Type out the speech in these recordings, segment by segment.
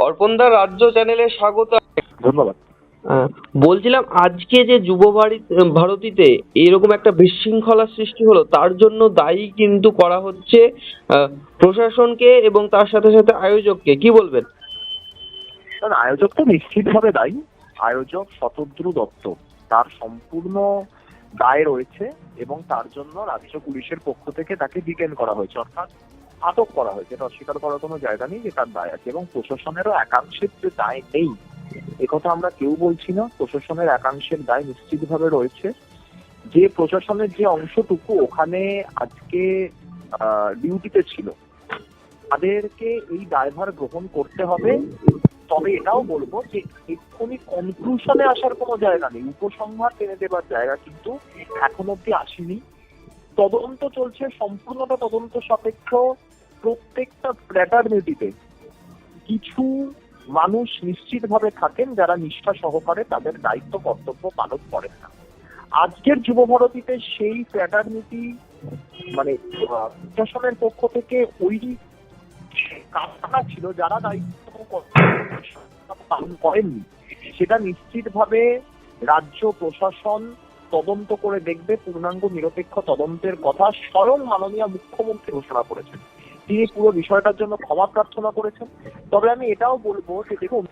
অর্পণদা রাজ্য চ্যানেলে স্বাগত। ধন্যবাদ। বলছিলাম আজকে যে যুব ভারী- ভারতীতে এরকম একটা বিশৃঙ্খলা সৃষ্টি হলো তার জন্য দায়ী কিন্তু করা হচ্ছে প্রশাসনকে এবং তার সাথে সাথে আয়োজককে। কি বলবেন? আয়োজক তো নিশ্চিতভাবে দায়ী। আয়োজক শতদ্রু দত্ত তার সম্পূর্ণ দায় রয়েছে এবং তার জন্য রাজ্য পুলিশের পক্ষ থেকে তাকে ডিটেন করা হয়েছে। অর্থাৎ আটক করা হয়েছে। এটা অস্বীকার করার কোনো জায়গা নেই যে তার দায় আছে। এবং প্রশাসনেরও একাংশের যে দায় নেই একথা আমরা কেউ বলছি না। প্রশাসনের একাংশের দায় নিশ্চিতভাবে রয়েছে। যে প্রশাসনের যে অংশটুকু ওখানে আজকে ডিউটিতে ছিল, তাদেরকে এই দায়ভার গ্রহণ করতে হবে। তবে এটাও বলব যে এক্ষুনি কনক্লুশনে আসার কোনো জায়গা নেই। উপসংহার টেনে দেবার জায়গা কিন্তু এখন অব্দি আসেনি। তদন্ত চলছে, সম্পূর্ণটা তদন্ত সাপেক্ষ। প্রত্যেকটা ফ্র্যাটার্নিটিতে কিছু মানুষ নিশ্চিতভাবে থাকেন যারা নিষ্ঠা সহকারে তাদের দায়িত্ব, কর্তব্য পালন করেন না। আজকের যুব ভারতীতে সেই ফ্র্যাটার্নিটি মানে প্রশাসনের পক্ষ থেকে ওই কারখানা ছিল যারা দায়িত্ব পালন করেননি। সেটা নিশ্চিতভাবে রাজ্য প্রশাসন তদন্ত করে দেখবে, পূর্ণাঙ্গ নিরপেক্ষ তদন্তের কথা স্বয়ং মাননীয় মুখ্যমন্ত্রী ঘোষণা করেছেন। তিনি পুরো বিষয়টার জন্য ক্ষমা প্রার্থনা করেছেন। তবে আমি এটাও বলব যে দেখুন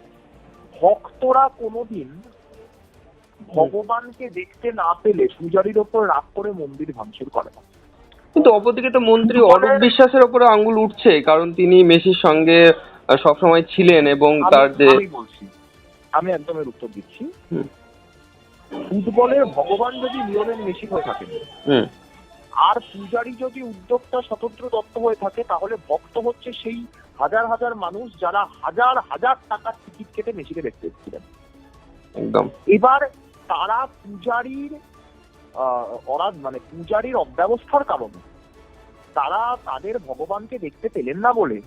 ভক্তরা কোনোদিন ভগবানকে দেখতে না পেলে পূজারীর ওপর রাগ করে মন্দির ভাঙচুর করে না। কিন্তু অপরদিকে তো মন্ত্রী অরূপ বিশ্বাসের ওপরে আঙ্গুল উঠছে কারণ তিনি মেসির সঙ্গে সবসময় ছিলেন এবং তার যে আমি বলছি আমি একদম উত্তর দিচ্ছি। ফুটবলের ভগবান যদি লিওনেল মেসি হয়ে থাকেন হুম। আর পূজারী যদি উদ্যোক্তা স্বতন্ত্র দত্ত হয়ে থাকে তাহলে ভক্ত হচ্ছে সেই হাজার হাজার মানুষ যারা হাজার হাজার টাকার টিকিট কেটে মেসিকে দেখতে এসেছিলেন। একদম। এবার তারা পূজারীর আহ, ওরা মানে পূজারীর অব্যবস্থার কারণে তারা তাদের ভগবানকে দেখতে পেলেন না বলে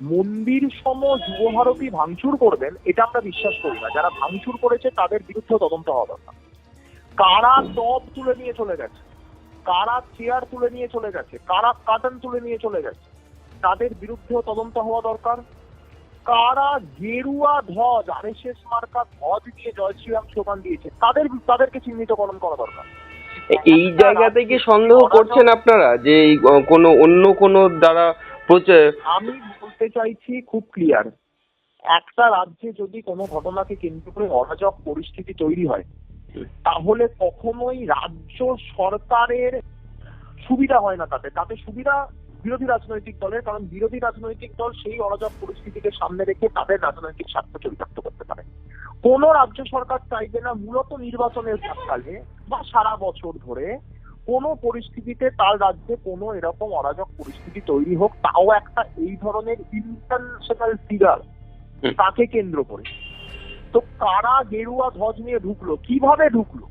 মন্দির সম যুবভারতী ভাঙচুর করবেন এটা আমরা বিশ্বাস করি না। যারা ভাঙচুর করেছে তাদের বিরুদ্ধে তদন্ত হওয়া দরকার। কারা টপ তুলে নিয়ে চলে গেছে? কারা চেয়ার তুলে নিয়ে চলে গেছে কারা কার্টন তুলে নিয়ে চলে গেছে তাদের বিরুদ্ধেও তদন্ত হওয়া দরকার। কারা গেরুয়া ধ্বজ আরএসএস মার্কা ধ্বজ দিয়ে জয় শ্রীরাম স্লোগান দিয়েছে তাদের তাদেরকে চিহ্নিতকরণ করা দরকার। এই জায়গা থেকে সন্দেহ করছেন আপনারা যে কোনো অন্য কোনো দ্বারা প্রচার আমি বলতে চাইছি খুব ক্লিয়ার একটা রাজ্যে যদি কোনো ঘটনাকে কেন্দ্র করে অরাজক পরিস্থিতি তৈরি হয় তাহলে কখনোই রাজ্য সরকারের সুবিধা হয় না তাতে। তাতে সুবিধা বিরোধী রাজনৈতিক দলের কারণ বিরোধী রাজনৈতিক দল সেই অরাজক পরিস্থিতিকে সামনে রেখে তাদের রাজনৈতিক স্বার্থ চরিতার্থ করতে পারে। কোন রাজ্য সরকার চাইবে না মূলত নির্বাচনের প্রাককালে বা সারা বছর ধরে কোন পরিস্থিতিতে তার রাজ্যে কোনো এরকম অরাজক পরিস্থিতি তৈরি হোক তাও একটা এই ধরনের ইন্টারন্যাশনাল ফিগার তাকে কেন্দ্র করে। তো কারা গেরুয়া ধ্বজ নিয়ে ঢুকলো? কীভাবে ঢুকলো?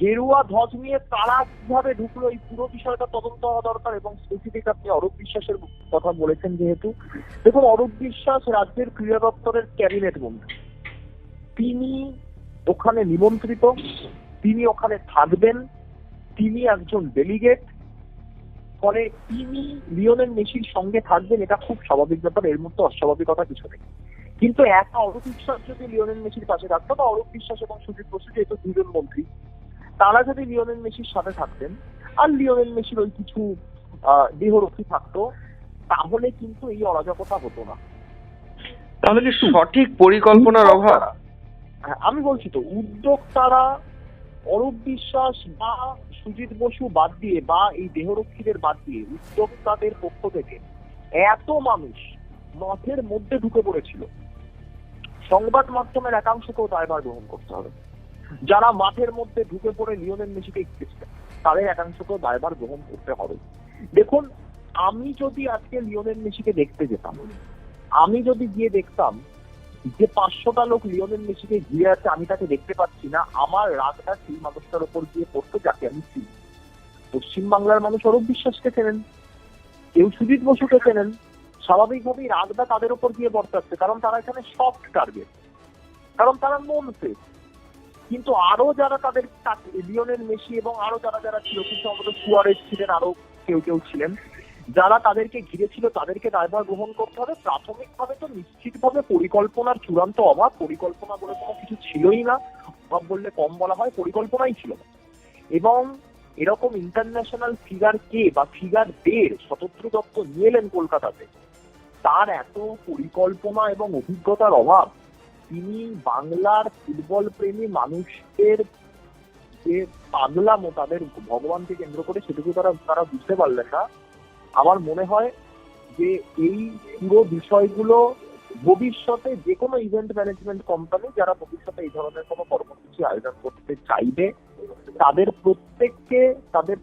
গেরুয়া ধ্বজ নিয়ে তারা কীভাবে ঢুকলো? এই পুরো বিষয়টা তদন্ত হওয়া দরকার এবং স্পেসিফিক আপনি অরূপ বিশ্বাসের কথা বলেছেন যেহেতু। দেখুন, অরূপ বিশ্বাস রাজ্যের ক্রীড়া দপ্তরের ক্যাবিনেট মন্ত্রী। তিনি ওখানে নিমন্ত্রিত, তিনি ওখানে থাকবেন, তিনি একজন ডেলিগেট ফলে তিনি লিওনেল মেসির সঙ্গে থাকবেন, এটা খুব স্বাভাবিক ব্যাপার, এর মধ্যে অস্বাভাবিকতা কিছু নেই। কিন্তু একা অরূপ বিশ্বাস যদি লিওনেল মেসির পাশে থাকতো বা অরূপ বিশ্বাস এবং সুজিত বসু যেহেতু দুজন মন্ত্রী তারা যদি লিওনেল মেসির সাথে থাকতেন আর লিওনেল মেসির ওই কিছু দেহরক্ষী থাকতো তাহলে কিন্তু এই অরাজকতা হতো না। তাহলে কি সঠিক পরিকল্পনার অভাব? হ্যাঁ, আমি বলছি তো উদ্যোক্তারা অরূপ বিশ্বাস বা সুজিত বসু বাদ দিয়ে বা এই দেহরক্ষীদের বাদ দিয়ে উদ্যোক্তাদের পক্ষ থেকে এত মানুষ মাঠের মধ্যে ঢুকে পড়েছিল। সংবাদ মাধ্যমের একাংশকেও দায়ভার গ্রহণ করতে হবে। যারা মাঠের মধ্যে ঢুকে পড়ে লিওনেল মেসিকে তাদের একাংশকেও দায়ভার গ্রহণ করতে হবে। দেখুন, আমি যদি আজকে লিওনেল মেসিকে দেখতে যেতাম, আমি যদি গিয়ে দেখতাম যে পাঁচশোটা লোক লিওনেল মেসিকে ঘিরে আছে, আমি তাকে দেখতে পাচ্ছি না, আমার রাগটা সেই মানুষটার উপর গিয়ে পড়তো যাকে আমি চিনি। পশ্চিমবাংলার মানুষ অরূপ বিশ্বাসকে চেনেন, কেউ সুজিত বসুকে চেনেন স্বাভাবিকভাবেই রাগটা তাদের উপর গিয়ে বর্তাচ্ছে, কারণ তারা এখানে সফট টার্গেট কারণ তারা মন কিন্তু আরও যারা তাদের লিওনেল মেসি এবং আরও যারা যারা ছিল, কিন্তু আমাদের সুয়ারেজ ছিলেন আরও কেউ কেউ ছিলেন, যারা তাদেরকে ঘিরেছিল, তাদেরকে দায়ভার গ্রহণ করতে হবে। প্রাথমিকভাবে তো নিশ্চিতভাবে পরিকল্পনার চূড়ান্ত অভাব, পরিকল্পনা বলে কোনো কিছু ছিলই না, অভাব বললে কম বলা হয়, পরিকল্পনাই ছিল না। এবং এরকম ইন্টারন্যাশনাল ফিগার কে বা ফিগার দের স্বতন্ত্র দত্ত নিয়ে এলেন কলকাতাতে তার এত পরিকল্পনা এবং অভিজ্ঞতার অভাব, তিনি বাংলার ফুটবল প্রেমী মানুষদের যে পাগলামো তাদের ভগবানকে কেন্দ্র করে, সেটুকু তারা তারা বুঝতে পারলেন না। আমার মনে হয় যে এই পুরো বিষয়গুলো ভবিষ্যতে যে কোনো ইভেন্ট ম্যানেজমেন্ট কোম্পানি যারা ভবিষ্যতে এই ধরনের কোনো কর্মসূচি আয়োজন করতে চাইবে, তাদের প্রত্যেককে, তাদের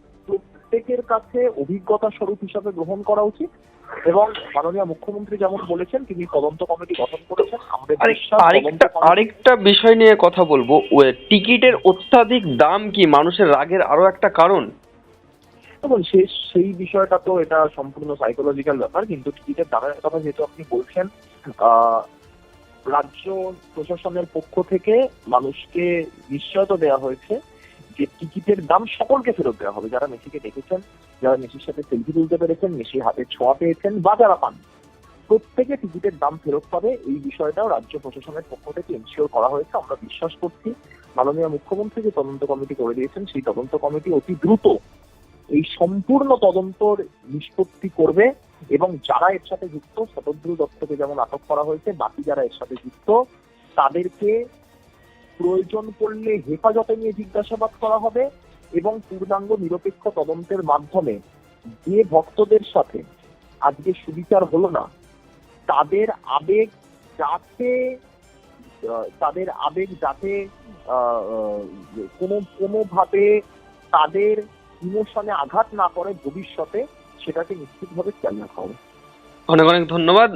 প্রত্যেকের কাছে অভিজ্ঞতা স্বরূপ হিসাবে গ্রহণ করা উচিত এবং মাননীয় মুখ্যমন্ত্রী যেমন বলেছেন তিনি তদন্ত কমিটি গঠন করেছেন। আমাদের আরেকটা আরেকটা বিষয় নিয়ে কথা বলব। টিকিটের অত্যাধিক দাম কি মানুষের রাগের আরও একটা কারণ? সে সেই বিষয়টা তো এটা সম্পূর্ণ সাইকোলজিক্যাল ব্যাপার কিন্তু টিকিটের দামের কথা যেহেতু আপনি বলছেন আহ, রাজ্য প্রশাসনের পক্ষ থেকে মানুষকে নিশ্চয়তা দেওয়া হয়েছে। যে টিকিটের দাম সকলকে ফেরত দেওয়া হবে। যারা মেসিকে দেখেছেন, যারা মেসির সাথে সেলফি তুলতে পেরেছেন মেসির হাতে ছোঁয়া পেয়েছেন বা যারা পান, প্রত্যেকে টিকিটের দাম ফেরত পাবে। এই বিষয়টাও রাজ্য প্রশাসনের পক্ষ থেকে এনশিওর করা হয়েছে। আমরা বিশ্বাস করছি, মাননীয় মুখ্যমন্ত্রী যে তদন্ত কমিটি করে দিয়েছেন, সেই তদন্ত কমিটি অতি দ্রুত এই সম্পূর্ণ তদন্তর নিষ্পত্তি করবে এবং যারা এর সাথে যুক্ত, শতদ্রু দত্তকে যেমন আটক করা হয়েছে, বাকি যারা এর সাথে যুক্ত, তাদেরকে প্রয়োজন পড়লে হেফাজতে নিয়ে জিজ্ঞাসাবাদ করা হবে এবং পূর্ণাঙ্গ নিরপেক্ষ তদন্তের মাধ্যমে যে ভক্তদের সাথে আজকে সুবিচার হলো না, তাদের আবেগ যাতে তাদের আবেগ যাতে কোনো, কোনোভাবে তাদের ইমোশনে আঘাত না করে ভবিষ্যতে, সেটাকে নিশ্চিতভাবে খেয়াল রাখা হবে। অনেক অনেক ধন্যবাদ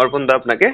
অর্পণ দা আপনাকে।